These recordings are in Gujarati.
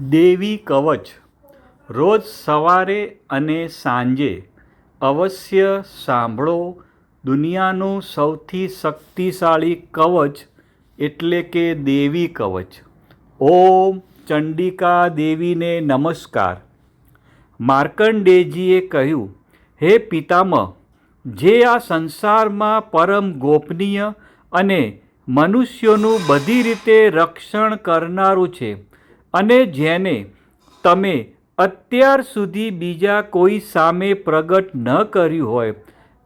દેવી કવચ. રોજ સવારે અને સાંજે અવશ્ય સાંભળો દુનિયાનું સૌથી શક્તિશાળી કવચ એટલે કે દેવી કવચ. ઓમ ચંડિકા દેવીને નમસ્કાર. માર્કંડેજીએ કહ્યું, હે પિતામહ, જે આ સંસારમાં પરમ ગોપનીય અને મનુષ્યોનું બધી રીતે રક્ષણ કરનારું છે અને જેને તમે અત્યાર સુધી બીજા કોઈ સામે પ્રગટ ન કર્યું હોય,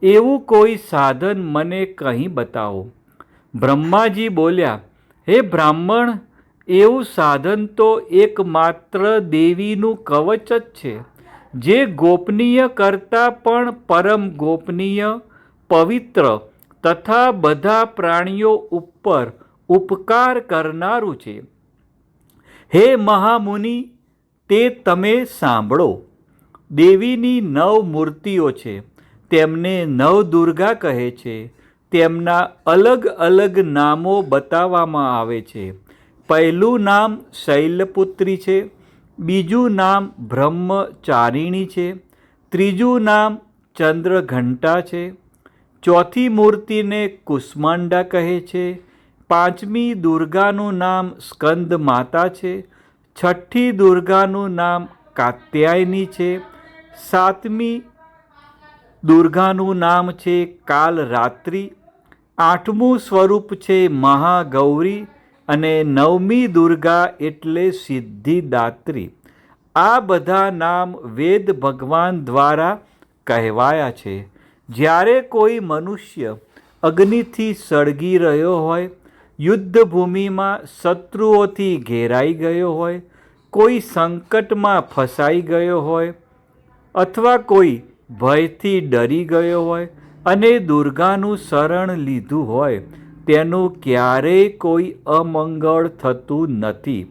એવું કોઈ સાધન મને કહી બતાવો. બ્રહ્માજી બોલ્યા, હે બ્રાહ્મણ, એવું સાધન તો એકમાત્ર દેવીનું કવચ જ છે, જે ગોપનીય કરતાં પણ પરમ ગોપનીય, પવિત્ર તથા બધા પ્રાણીઓ ઉપર ઉપકાર કરનારું છે. હે મહામુનિ, તે તમે સાંભળો. દેવીની નવ મૂર્તિઓ છે, તેમને નવ દુર્ગા કહે છે. તેમના અલગ અલગ નામો બતાવવામાં આવે છે. પહેલું નામ શૈલપુત્રી છે, બીજું નામ બ્રહ્મચારિણી છે, ત્રીજું નામ ચંદ્રઘંટા છે. ચોથી મૂર્તિને કુષ્માંડા કહે છે પાંચમી દુર્ગાનું નામ સ્કંદ માતા છે. છઠ્ઠી દુર્ગાનું નામ કાત્યાયની છે. સાતમી દુર્ગાનું નામ છે કાલ રાત્રિ આઠમું સ્વરૂપ છે મહાગૌરી અને નવમી દુર્ગા એટલે સિદ્ધિદાત્રી. આ બધા નામ વેદ ભગવાન દ્વારા કહેવાયા છે. જ્યારે કોઈ મનુષ્ય અગ્નિથી સળગી રહ્યો હોય યુદ્ધભૂમિમાં શત્રુઓથી ઘેરાઈ ગયો હોય, કોઈ સંકટમાં ફસાઈ ગયો હોય, અથવા કોઈ ભયથી ડરી ગયો હોય અને દુર્ગાનું શરણ લીધું હોય, તેનું ક્યારેય કોઈ અમંગળ થતું નથી.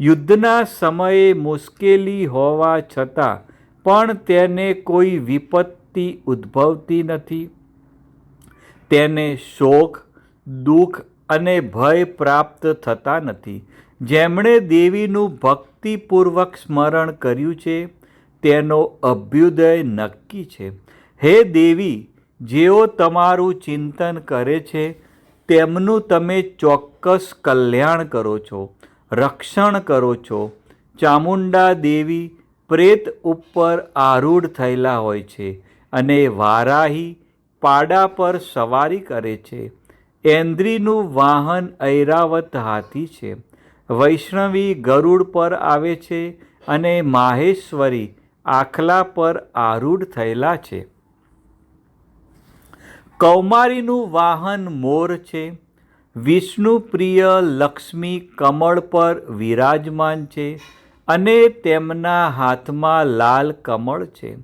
યુદ્ધના સમયે મુશ્કેલી હોવા છતાં પણ તેને કોઈ વિપત્તિ ઉદ્ભવતી નથી. તેને શોક, દુઃખ અને ભય પ્રાપ્ત થતા નથી. જેમણે દેવીનું ભક્તિપૂર્વક સ્મરણ કર્યું છે, તેનો અભ્યુદય નક્કી છે. હે દેવી, જેઓ તમારું ચિંતન કરે છે, તેમનું તમે ચોક્કસ કલ્યાણ કરો છો, રક્ષણ કરો છો. ચામુંડા દેવી પ્રેત ઉપર આરૂઢ થયેલા હોય છે અને વારાહી પાડા પર સવારી કરે છે. એન્દ્રીનું વાહન ઐરાવત હાથી છે. વૈષ્ણવી ગરુડ પર આવે છે અને માહેશ્વરી આખલા પર આરૂઢ થયેલા છે. કૌમારીનું વાહન મોર છે. વિષ્ણુ પ્રિય લક્ષ્મી કમળ પર વિરાજમાન છે અને તેમના હાથમાં લાલ કમળ છે.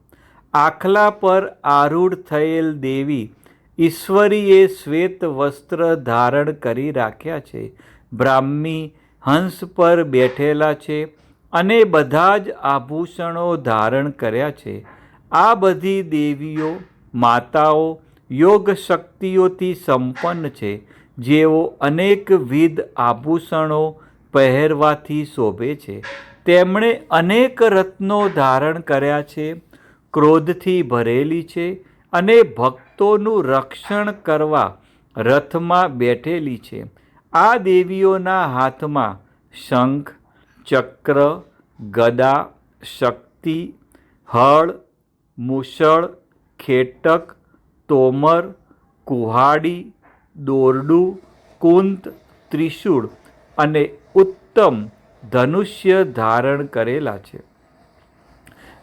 આખલા પર આરૂઢ થયેલ દેવી ઈશ્વરીએ શ્વેત વસ્ત્ર ધારણ કરી રાખ્યા છે. બ્રાહ્મી હંસ પર બેઠેલા છે અને બધા જ આભૂષણો ધારણ કર્યા છે. આ બધી દેવીઓ, માતાઓ યોગ શક્તિઓથી સંપન્ન છે. જેઓ અનેકવિધ આભૂષણો પહેરવાથી શોભે છે. તેમણે અનેક રત્નો ધારણ કર્યા છે. ક્રોધથી ભરેલી છે. અને ભક્તોનું રક્ષણ કરવા રથમાં બેઠેલી છે. આ દેવીઓના હાથમાં શંખ, ચક્ર, ગદા, શક્તિ, હળ, મુસળ, ખેટક, તોમર, કુહાડી, દોરડું, કુંત, ત્રિશૂળ અને ઉત્તમ ધનુષ્ય ધારણ કરેલા છે.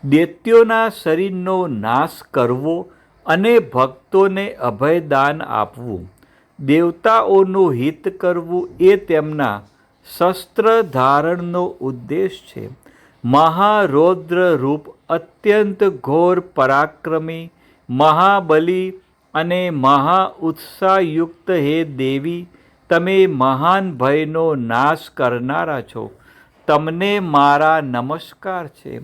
દૈત્યોના શરીરનો નાશ કરવો અને ભક્તોને અભયદાન આપવું. દેવતાઓનું હિત કરવું એ તેમના શસ્ત્ર ધારણનો ઉદ્દેશ છે. મહારૌદ્ર રૂપ અત્યંત ઘોર પરાક્રમી, મહાબલી અને મહા ઉત્સાહયુક્ત હે દેવી, તમે મહાન ભયનો નાશ કરનારા છો. તમને મારા નમસ્કાર છે.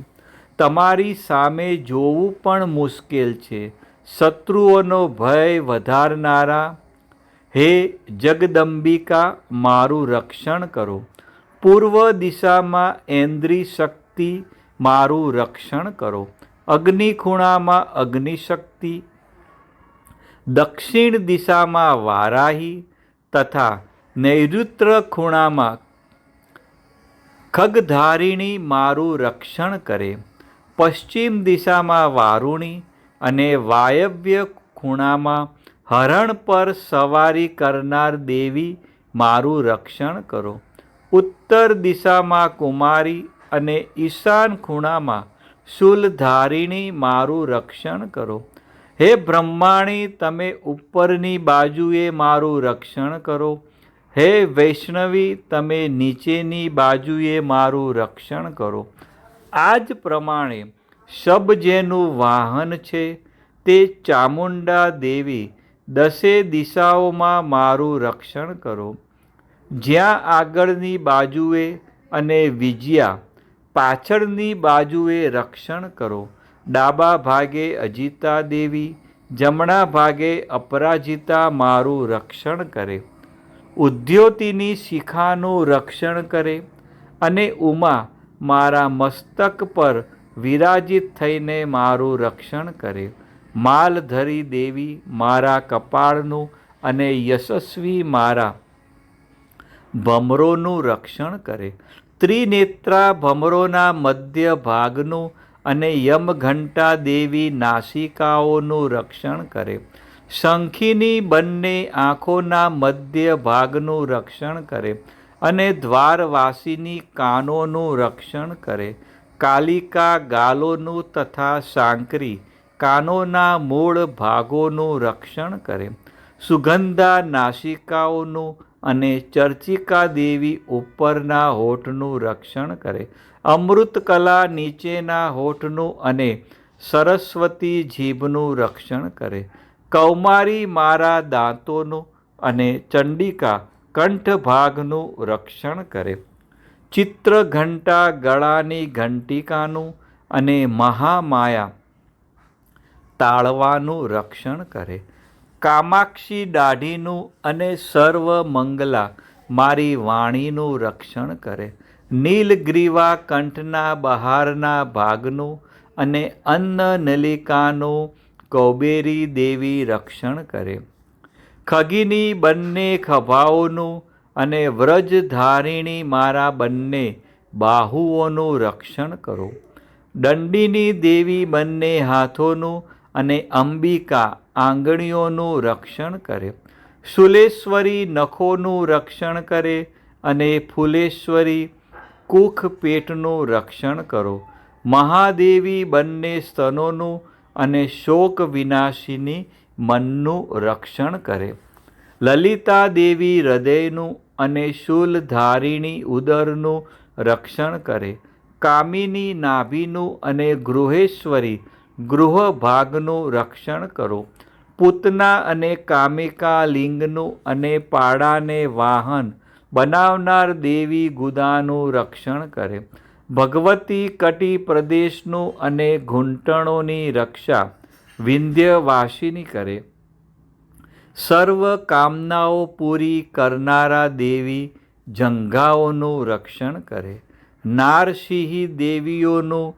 તમારી સામે જોવું પણ મુશ્કેલ છે. શત્રુઓનો ભય વધારનારા, હે જગદંબિકા, મારું રક્ષણ કરો. પૂર્વ દિશામાં એન્દ્રી શક્તિ, મારું રક્ષણ કરો. અગ્નિ ખૂણામાં અગ્નિ શક્તિ, દક્ષિણ દિશામાં વારાહી તથા નૈઋત્ર ખૂણામાં ખગધારિણી મારું રક્ષણ કરે. પશ્ચિમ દિશામાં વારુણી અને વાયવ્ય ખૂણામાં હરણ પર સવારી કરનાર દેવી મારું રક્ષણ કરો. ઉત્તર દિશામાં કુમારી અને ઈશાન ખૂણામાં શૂલધારિણી મારું રક્ષણ કરો. હે બ્રહ્માણી, તમે ઉપરની બાજુએ મારું રક્ષણ કરો. હે વૈષ્ણવી, તમે નીચેની બાજુએ મારું રક્ષણ કરો. આ જ પ્રમાણે શબ જેનું વાહન છે તે ચામુંડા દેવી દસે દિશાઓમાં મારું રક્ષણ કરો. જ્યાં આગળની બાજુએ અને વિજયા પાછળની બાજુએ રક્ષણ કરો. ડાબા ભાગે અજિતા દેવી, જમણા ભાગે અપરાજિતા મારું રક્ષણ કરે. ઉદ્યોતિની શિખાનું રક્ષણ કરે અને ઉમા મારા મસ્તક પર વિરાજિત થઈને મારું રક્ષણ કરે. માલધરી દેવી મારા કપાળનું અને યશસ્વી મારા ભમરોનું રક્ષણ કરે. ત્રિનેત્રા ભમરોના મધ્ય ભાગનું અને યમઘંટા દેવી નાસિકાઓનું રક્ષણ કરે. શંખીની બંને આંખોના મધ્ય ભાગનું રક્ષણ કરે અને દ્વારવાસીની કાનોનું રક્ષણ કરે. કાલિકા ગાલોનું તથા સાંકરી, કાનોના મૂળ ભાગોનું રક્ષણ કરે. સુગંધા નાસિકાઓનું અને ચર્ચિકા દેવી ઉપરના હોઠનું રક્ષણ કરે. અમૃતકલા નીચેના હોઠનું અને સરસ્વતી જીભનું રક્ષણ કરે. કૌમારી મારા દાંતોનું અને ચંડિકા કંઠ ભાગનું રક્ષણ કરે. ચિત્ર ઘંટા ગળાની ઘંટિકાનું અને મહામાયા તાળવાનું રક્ષણ કરે. કામાક્ષી દાઢીનું અને સર્વ મંગલા મારી વાણીનું રક્ષણ કરે. નીલગ્રીવા કંઠના બહારના ભાગનું અને અન્ન નલિકાનું કૌબેરી દેવી રક્ષણ કરે. ખગીની બંને ખભાઓનું અને વ્રજધારિણી મારા બંને બાહુઓનું રક્ષણ કરો. દંડીની દેવી બંને હાથોનું અને અંબિકા આંગળીઓનું રક્ષણ કરે. શુલેશ્વરી નખોનું રક્ષણ કરે અને ફૂલેશ્વરી કુખ પેટનું રક્ષણ કરો. મહાદેવી બંને સ્તનોનું અને શોક વિનાશીની મનનું રક્ષણ કરે. લલિતા દેવી હૃદયનું અને શૂલધારીણી ઉદરનું રક્ષણ કરે. કામિની નાભીનું અને ગૃહેશ્વરી ગૃહભાગનું રક્ષણ કરો. પૂતના અને કામિકા લિંગનું અને પાડાને વાહન બનાવનાર દેવી ગુદાનું રક્ષણ કરે. ભગવતી કટી પ્રદેશનું અને ઘૂંટણોની રક્ષા વિંધ્યવાસીની કરે. સર્વ કામનાઓ પૂરી કરનારા દેવી જંઘાઓનું રક્ષણ કરે. નારસિંહી દેવીઓનું,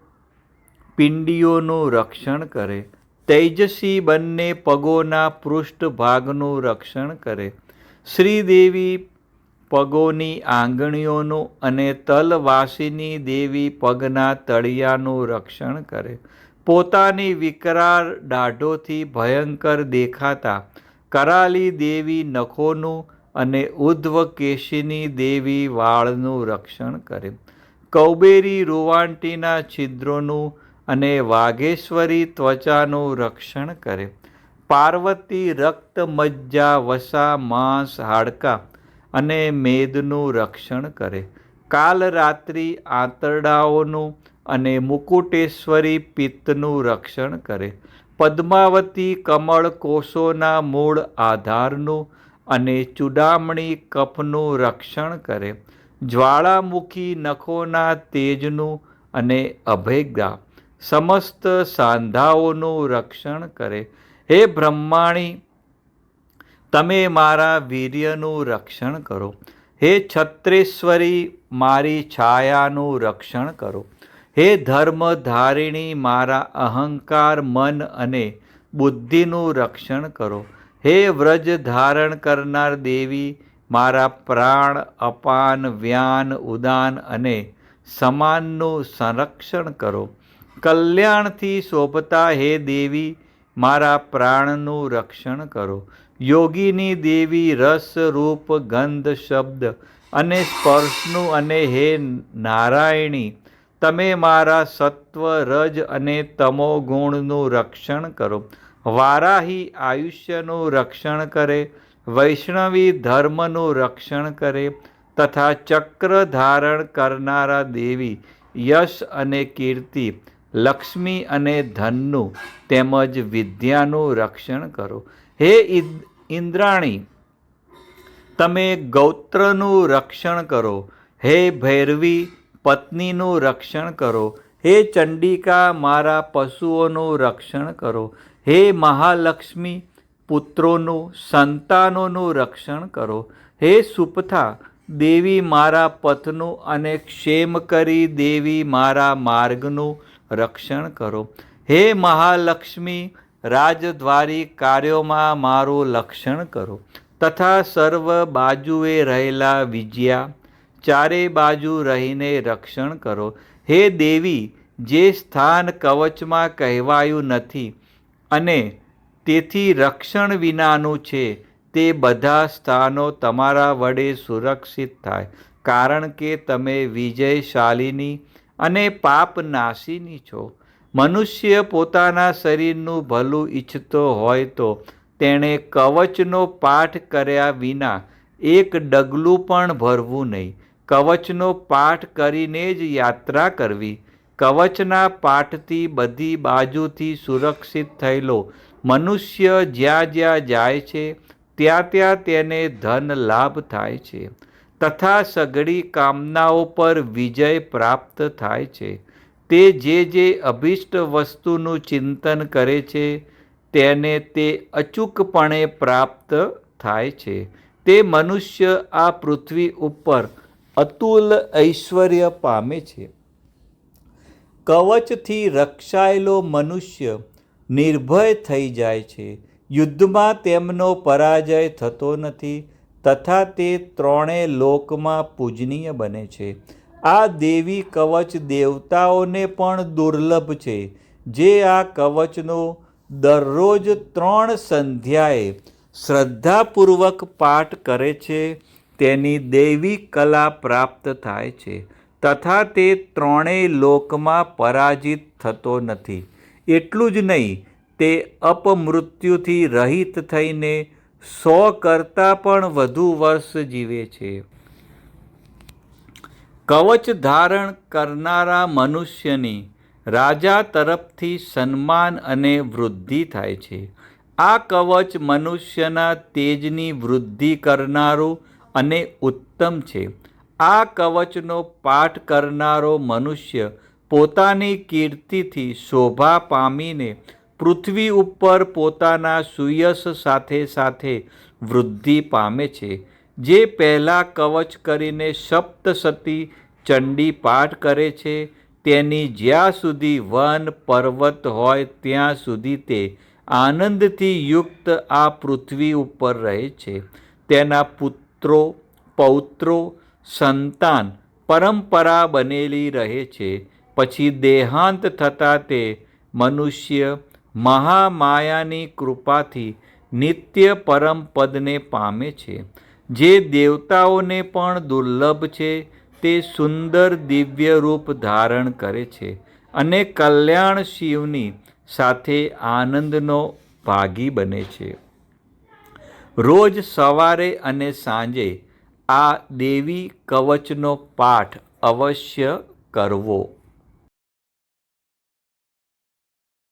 પિંડીઓનું રક્ષણ કરે. તૈજસી બંને પગોના પૃષ્ઠભાગનું રક્ષણ કરે. શ્રીદેવી પગોની આંગળીઓનું અને તલવાસીની દેવી પગના તળિયાનું રક્ષણ કરે. પોતાની વિકરાળ દાઢોથી ભયંકર દેખાતા કરાલી દેવી નખોનું અને ઉધ્વ કેશીની દેવી વાળનું રક્ષણ કરે કૌબેરી રૂવાંટીના છિદ્રોનું અને વાઘેશ્વરી ત્વચાનું રક્ષણ કરે પાર્વતી રક્ત મજ્જા વસા, માંસ, હાડકા અને મેદનું રક્ષણ કરે કાલરાત્રિ આંતરડાઓનું અને મુકુટેશ્વરી પિત્તનું રક્ષણ કરે. પદ્માવતી કમળ કોષોના મૂળ આધારનું અને ચૂડામણી કફનું રક્ષણ કરે. જ્વાળામુખી નખોના તેજનું અને અભેગા સમસ્ત સાંધાઓનું રક્ષણ કરે. હે બ્રહ્માણી, તમે મારા વીર્યનું રક્ષણ કરો. હે છત્રેશ્વરી, મારી છાયાનું રક્ષણ કરો. હે ધર્મ ધારિણી મારા અહંકાર, મન અને બુદ્ધિનું રક્ષણ કરો. હે વ્રજ ધારણ કરનાર દેવી, મારા પ્રાણ અપાન, વ્યાન, ઉદાન અને સમાનનું સંરક્ષણ કરો. કલ્યાણથી શોભતા હે દેવી, મારા પ્રાણનું રક્ષણ કરો. યોગીની દેવી, રસ, રૂપ, ગંધ, શબ્દ અને સ્પર્શનું અને હે નારાયણી તમે મારા સત્વ રજ અને તમો ગુણનું રક્ષણ કરો. વારાહી આયુષ્યનું રક્ષણ કરે, વૈષ્ણવી ધર્મનું રક્ષણ કરે તથા ચક્ર ધારણ કરનારા દેવી યશ અને કીર્તિ, લક્ષ્મી અને ધનનું તેમજ વિદ્યાનું રક્ષણ કરો. હે ઇન્દ્રાણી, તમે ગૌત્રનું રક્ષણ કરો. હે ભૈરવી પત્નીનું રક્ષણ કરો. હે ચંડિકા, મારા પશુઓનું રક્ષણ કરો. હે મહાલક્ષ્મી, પુત્રોનું, સંતાનોનું રક્ષણ કરો. હે સુપથા, દેવી મારા પથનું અને ક્ષેમ કરી દેવી મારા માર્ગનું રક્ષણ કરો. હે મહાલક્ષ્મી, રાજદ્વારી કાર્યોમાં મારું લક્ષણ કરો. તથા સર્વ બાજુએ રહેલા વિજયા ચારે બાજુ રહીને રક્ષણ કરો. હે દેવી, જે સ્થાન કવચમાં કહેવાયું નથી અને તેથી રક્ષણ વિનાનું છે, તે બધા સ્થાનો તમારા વડે સુરક્ષિત થાય, કારણ કે તમે વિજયશાલીની અને પાપનાશીની છો. મનુષ્ય પોતાના શરીરનું ભલું ઈચ્છતો હોય તો તેણે કવચનો પાઠ કર્યા વિના એક ડગલું પણ ભરવું નહીં. કવચનો પાઠ કરીને જ યાત્રા કરવી. કવચના પાઠથી બધી બાજુથી સુરક્ષિત થયેલો મનુષ્ય જ્યાં જ્યાં જાય છે, ત્યાં ત્યાં તેને ધન લાભ થાય છે. તથા સઘળી કામનાઓ પર વિજય પ્રાપ્ત થાય છે. તે જે જે અભિષ્ટ વસ્તુનું ચિંતન કરે છે, તેને તે અચૂકપણે પ્રાપ્ત થાય છે. તે મનુષ્ય આ પૃથ્વી ઉપર અતુલ ઐશ્વર્ય પામે છે. કવચથી રક્ષાયેલો મનુષ્ય નિર્ભય થઈ જાય છે. યુદ્ધમાં તેમનો પરાજય થતો નથી, તથા તે ત્રણેય લોકમાં પૂજનીય બને છે. આ દેવી કવચ દેવતાઓને પણ દુર્લભ છે, જે આ કવચનો દરરોજ ત્રણ સંધ્યાએ શ્રદ્ધાપૂર્વક પાઠ કરે છે. તેની દૈવી કલા પ્રાપ્ત થાય છે. તથા તે ત્રણેય લોકમાં પરાજિત થતો નથી. એટલું જ નહીં, તે અપમૃત્યુથી રહિત થઈને સો કરતાં પણ વધુ વર્ષ જીવે છે. કવચ ધારણ કરનારા મનુષ્યની રાજા તરફથી સન્માન અને વૃદ્ધિ થાય છે. આ કવચ મનુષ્યના તેજની વૃદ્ધિ કરનારું અને ઉત્તમ છે. આ કવચનો પાઠ કરનારો મનુષ્ય પોતાની કીર્તિથી શોભા પામીને પૃથ્વી ઉપર પોતાના સુયશ સાથે સાથે વૃદ્ધિ પામે છે. જે પહેલાં કવચ કરીને સપ્તસતી ચંડી પાઠ કરે છે, તેની જ્યાં સુધી વન પર્વત હોય ત્યાં સુધી તે આનંદથી યુક્ત આ પૃથ્વી ઉપર રહે છે. તેના પુત્રો, પૌત્રો, સંતાન, પરંપરા બનેલી રહે છે. પછી દેહાંત થતાં તે મનુષ્ય મહામાયાની કૃપાથી નિત્ય પરમ પદને પામે છે. જે દેવતાઓને પણ દુર્લભ છે, તે સુંદર દિવ્ય રૂપ ધારણ કરે છે અને કલ્યાણ શિવની સાથે આનંદનો ભાગી બને છે. રોજ સવારે અને સાંજે આ દેવી કવચનો પાઠ અવશ્ય કરવો.